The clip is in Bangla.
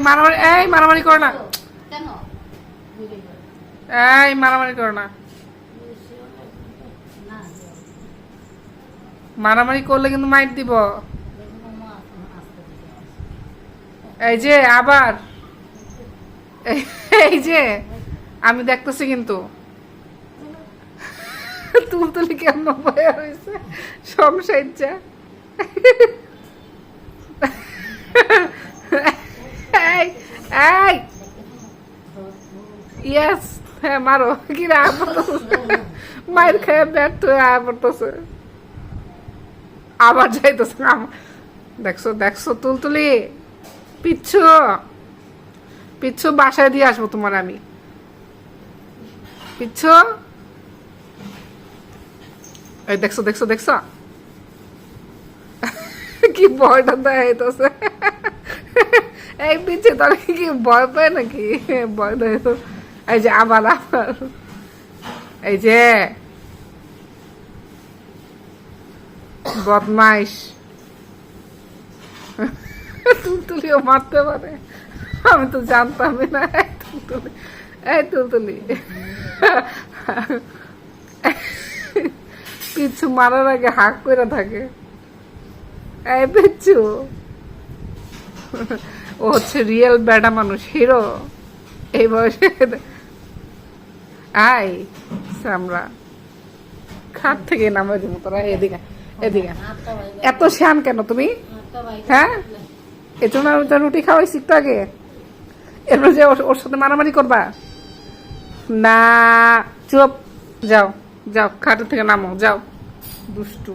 মারামারি এই মারামারি করো না। এই মারামারি করো না। মারামারি করলে কিন্তু মাইট দিব। এই যে আবার। এই- এই যে আমি দেখতেছি কিন্তু। তুলতুলি কেমন ভয় হয়েছে। সংসার যা এই এই ইয়েস হ্যাঁ মারো। কি মায়ের খেয়ে ব্যর্থ হয়ে আয় পড়তেছে। আবার যাইতেছে দেখছ দেখছ, তুলতুলি। পিচ্ছু পিচ্ছু, বাসায় দিয়ে আসব তোমার আমি। পিচ্ছু। এই দেখছ দেখছ দেখছ। কি ভয়টা এই পিচ্ছে তোর কি ভয় পায় নাকি? ভয় দেয় তো এই যে আবার আবার। এই যে। বদমাইশ। তুলতুলিও মারতে পারে। আমি তো জানতামই না। তুলতুলি, এই তুলতুলি। পিছু মারার আগে হাক করে থাকে। এই পিচ্ছু। ও হচ্ছে রিয়েল ব্যাডা মানুষ হিরো এই বয়সে আই সামরা খাট থেকে নামে দিব তোরা, এদিকে এদিকে। এত শ্যান কেন তুমি? হ্যাঁ? এর জন্য আমি তো রুটি খাওয়াইছি একটু আগে। এরপর যে ওর সাথে মারামারি করবা? না, চুপ। যাও যাও, খাটের থেকে নামো, যাও। দুষ্টু।